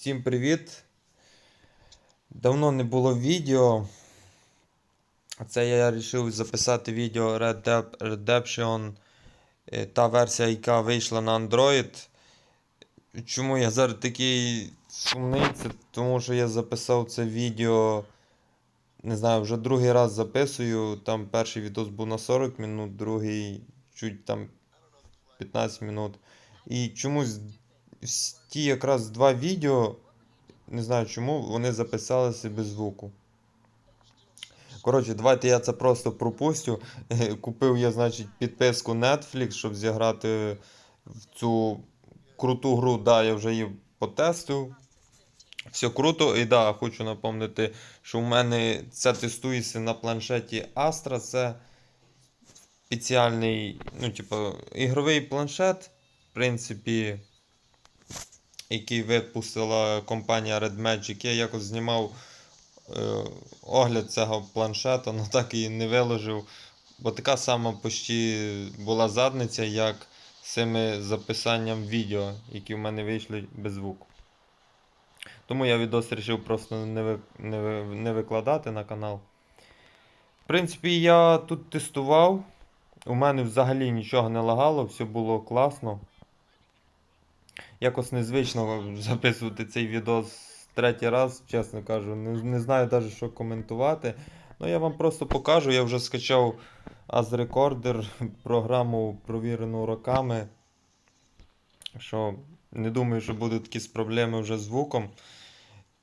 Всім привіт! Давно не було відео. Це я вирішив записати відео Redemption, е, та версія, яка вийшла на Android. Чому я зараз такий сумний? Це тому що я записав це відео. Не знаю, вже другий раз записую. Там перший відос був на 40 минут, другий чуть там 15 минут. І чомусь ті якраз два відео, не знаю чому, вони записалися без звуку. Коротше, давайте я це просто пропустю. Купив я, значить, підписку Netflix, щоб зіграти в цю круту гру. Да, я вже її потестив. Все круто. І да, хочу напомнити, що в мене це тестується на планшеті Astra. Це спеціальний, ну, типу, ігровий планшет, в принципі, який випустила компанія Red Magic. Я якось знімав е, огляд цього планшета, але так і не виложив. Бо така сама почти була задниця, як з цими записанням відео, які в мене вийшли без звуку. Тому я відос вирішив просто не, ви, не, не викладати на канал. В принципі, я тут тестував. У мене взагалі нічого не лагало, все було класно. Якось незвично записувати цей відос третій раз, чесно кажу. Не, не знаю навіть, що коментувати. Ну, я вам просто покажу. Я вже скачав As Recorder, програму провірену роками. Що не думаю, що будуть якісь проблеми вже звуком.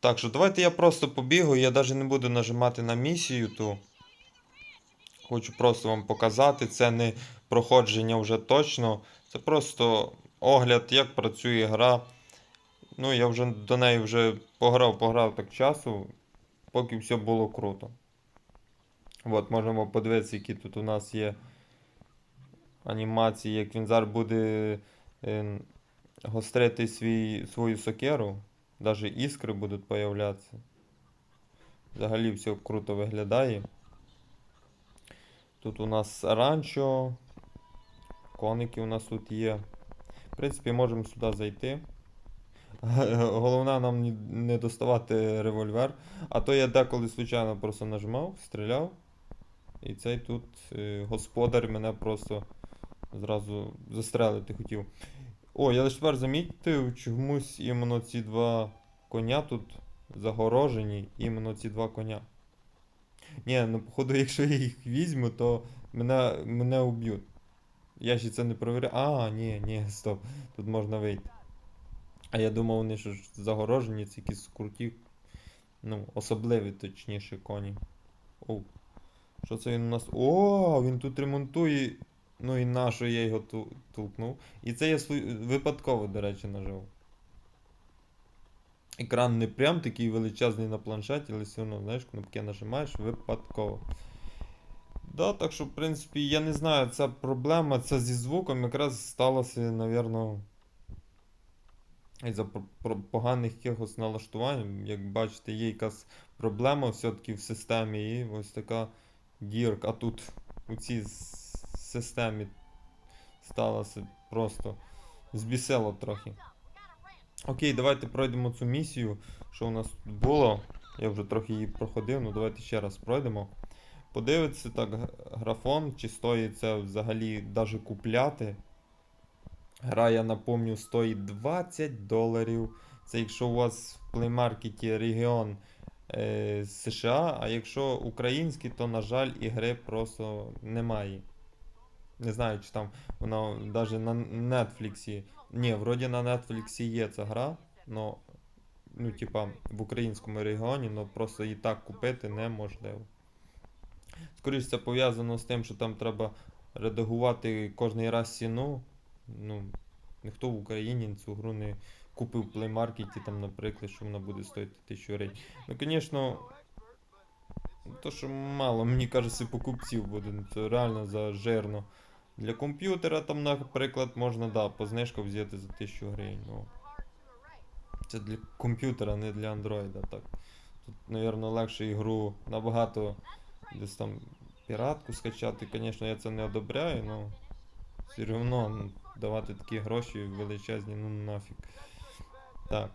Так що давайте я просто побігу, я навіть не буду нажимати на місію ту. Хочу просто вам показати. Це не проходження вже точно. Це просто огляд, як працює гра. Ну, я вже до неї вже пограв, пограв так часу, поки все було круто. От, можемо подивитися, які тут у нас є анімації, як він зараз буде е, гострити свій, свою сокеру. Даже іскри будуть появлятися. Взагалі все круто виглядає. Тут у нас ранчо. Коники у нас тут є. Принципі, можемо сюди зайти. Головне нам не доставати револьвер. А то я деколи случайно просто нажимав, стріляв. І цей тут е, господар мене просто зразу застрелити хотів. О, я лише тепер замітив, чомусь іменно ці два коня тут загорожені, іменно ці два коня. Ні, ну походу, якщо я їх візьму, то мене, мене уб'ють. Я ще це не перевіряв. А, ні, ні, стоп. Тут можна вийти. А я думав, вони ж загорожені, це якісь круті. Ну, особливі, точніше, коні. О, що це він у нас. О, він тут ремонтує. Ну і на що я його ту- толкнув. І це я випадково, до речі, нажав. Екран не прям такий величезний на планшеті, але все одно, знаєш, кнопки нажимаєш випадково. Да, так що, в принципі, я не знаю, ця проблема, це зі звуком якраз сталося, напевно, із-за поганих якихось налаштувань. Як бачите, є якась проблема все-таки в системі, і ось така дірка. А тут у цій системі сталося просто збісило трохи. Окей, давайте пройдемо цю місію, що у нас тут було. Я вже трохи її проходив, ну давайте ще раз пройдемо. Подивитися так графон, чи стоїть це взагалі даже купляти. Гра, я напомню, стоїть 20 доларів. Це якщо у вас в плеймаркеті регіон е, США, а якщо український, то, на жаль, ігри просто немає. Не знаю, чи там вона навіть на Netflix. Ні, вроді на Netflix є ця гра, но, ну, типа, в українському регіоні, але просто її так купити неможливо. Скоріше це пов'язано з тим, що там треба редагувати кожний раз ціну. Ну, ніхто в Україні цю гру не купив в плеймаркеті, там, наприклад, що вона буде стоїти 1000 гривень. Ну, звісно, то, що мало, мені кажеться, покупців буде. Ну, Це реально за жирно. Для комп'ютера там, наприклад, можна, да, по знижках взяти за 1000 гривень. Ну, це для комп'ютера, не для андроїда. Так. Тут, напевно, легше ігру набагато десь там піратку скачати. Звісно, я це не одобряю, але все одно давати такі гроші величезні, ну нафіг. Так.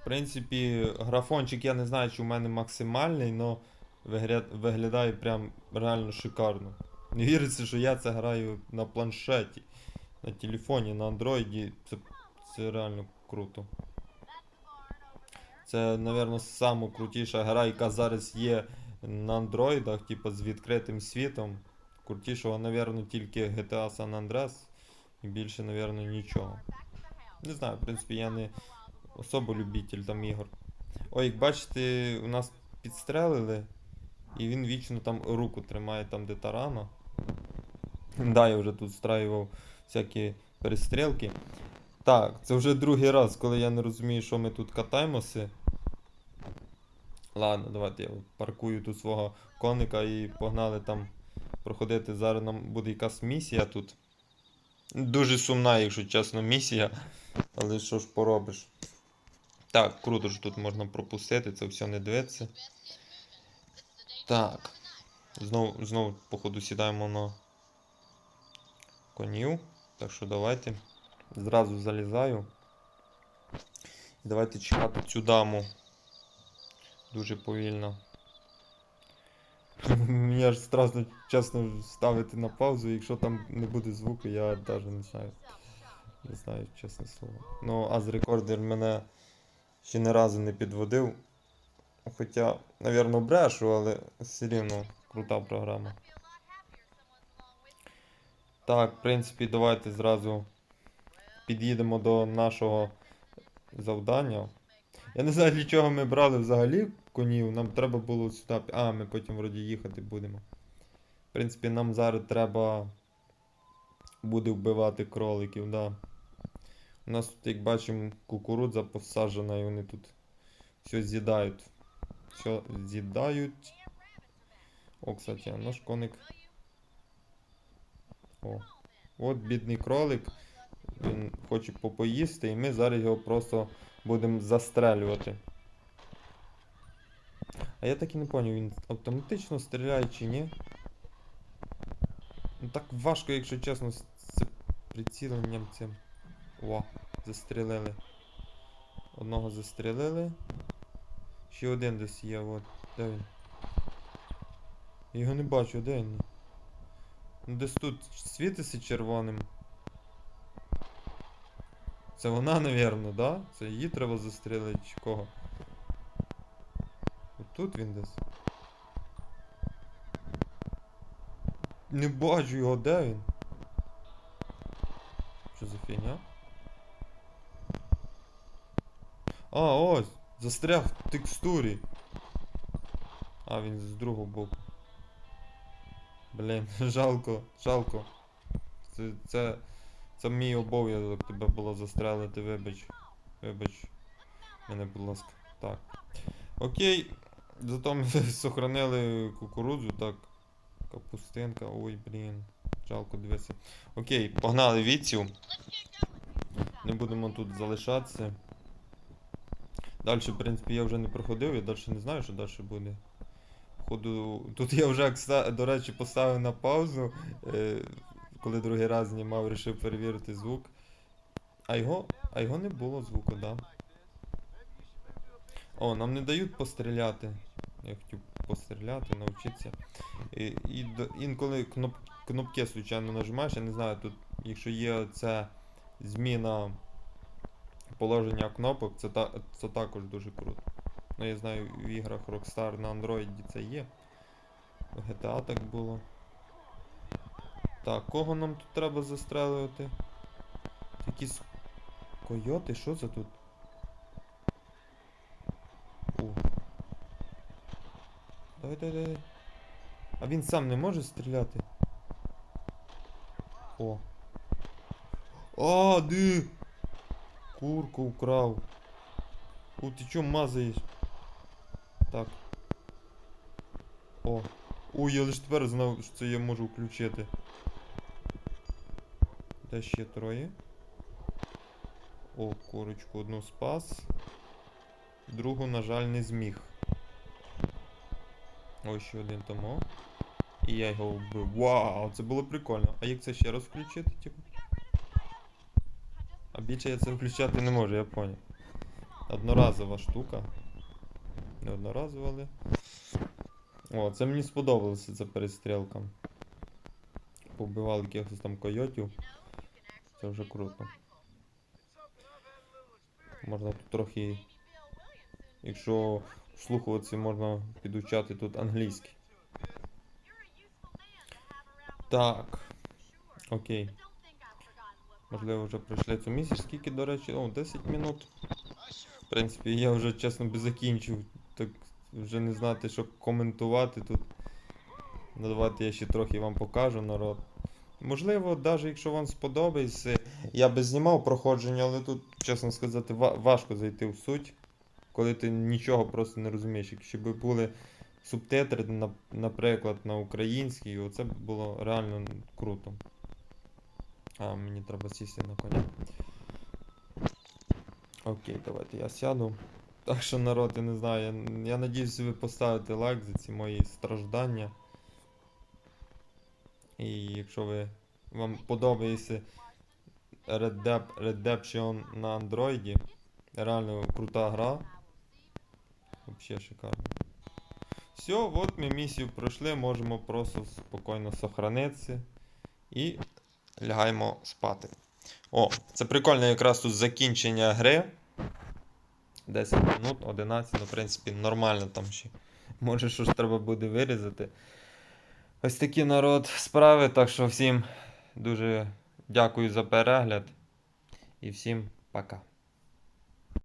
В принципі, графончик я не знаю, чи у мене максимальний, але виглядає прям реально шикарно. Не віриться, що я це граю на планшеті, на телефоні, на андроїді. Це, це реально круто. Це, напевно, сама крутіша гра, яка зараз є на андроїдах, типу з відкритим світом. Крутішого, напевно, тільки GTA San Andreas. І більше, напевно, нічого. Не знаю, в принципі, я не особо любитель там ігор. Ой, як бачите, у нас підстрелили, і він вічно там руку тримає там, де тарана. Да, я вже тут страював всякі перестрілки. Так, це вже другий раз, коли я не розумію, що ми тут катаємося. Ладно, давайте я паркую тут свого коника і погнали там проходити. Зараз нам буде якась місія тут. Дуже сумна, якщо чесно, місія. Але що ж поробиш? Так, круто що тут можна пропустити, це все не дивиться. Так. Знову, знову, походу, сідаємо на конів. Так що давайте. Зразу залізаю. Давайте чекати цю даму. Дуже повільно. Мені аж страшно чесно ставити на паузу, якщо там не буде звуку, я навіть не знаю. Не знаю, чесне слово. Ну, Аз рекордер мене ще не разу не підводив. Хоча, напевно, брешу, але все рівно крута програма. Так, в принципі, давайте зразу під'їдемо до нашого завдання. Я не знаю, для чого ми брали взагалі конів. Нам треба було сюди. А, ми потім вроді їхати будемо. В принципі, нам зараз треба буде вбивати кроликів, да. У нас тут, як бачимо, кукурудза посаджена і вони тут все з'їдають. Все з'їдають. О, кстати, наш коник. О. От бідний кролик. Він хоче попоїсти, і ми зараз його просто будемо застрелювати. А я так і не зрозумів, він автоматично стріляє чи ні? Ну так важко, якщо чесно, з приціленням цим. О, застрілили. Одного застрілили. Ще один десь є, от. Де він? Я його не бачу, де він? Ну десь тут світиться червоним. Це вона, напевно, да? Це її треба застрілити чи кого? Тут він десь. Не бачу його, де він? Що за фігня? А, ось! Застряг в текстурі. А, він з другого боку. Блін, жалко, жалко. Це, це, це мій обов'язок тебе було застрелити, вибач. Вибач. Мене, будь ласка. Так. Окей. Зато ми сохранили кукурудзу, так. Капустинка, ой, блін. Жалко дивитися. Окей, погнали віцю. Не будемо тут залишатися. Далі, в принципі, я вже не проходив, я далі не знаю, що далі буде. Ходу. Тут я вже, до речі, поставив на паузу. Коли другий раз знімав, вирішив перевірити звук. А його. А його не було звуку, да. О, нам не дають постріляти. Я хотів постріляти, навчитися. І, і інколи кноп, кнопки случайно нажимаєш, я не знаю, тут, якщо є ця зміна положення кнопок, це, та, це також дуже круто. Ну, я знаю, в іграх Rockstar на Android це є. В GTA так було. Так, кого нам тут треба застрелювати? Якісь койоти, що це тут? О. Давай, давай, давай. А він сам не може стріляти? О. А, ди! Курку украв. О, ти чо мазаєш? Так. О. Ой, я лише тепер знав, що це я можу включити. Де ще троє? О, курочку одну спас. Другу, на жаль, не зміг. Ось ще один тому. І я його вбив. Вау, це було прикольно. А як це ще раз включити, типу? А більше я це включати не можу, я поняв. одноразова штука. Не одноразова. О, це мені сподобалося, ця перестрілка. Побивали якихось там койотів. Це вже круто. Можна тут трохи, якщо слухуватися, можна підучати тут англійський. Так. Окей. Можливо, вже пройшли цю місію. Скільки, до речі, о, 10 минут. В принципі, я вже чесно би закінчив. Так вже не знати, що коментувати тут. Давайте я ще трохи вам покажу, народ. Можливо, навіть якщо вам сподобається, я би знімав проходження, але тут, чесно сказати, важко зайти в суть, коли ти нічого просто не розумієш. Якщо б були субтитри, наприклад, на українській, оце б було реально круто. А, мені треба сісти на коня. Окей, давайте я сяду. Так що, народ, я не знаю, я, я надіюсь, ви поставите лайк за ці мої страждання. І якщо ви вам подобається Red Dead Redemption на андроїді, реально крута гра. Вообще шикарно. Все, от ми місію пройшли, можемо просто спокійно сохранитися і лягаємо спати. О, це прикольно якраз тут закінчення гри. 10 минут, 11, ну, в принципі, нормально там ще. Може, що ж треба буде вирізати. Ось такі народ справи. Так що всім дуже дякую за перегляд. І всім пока.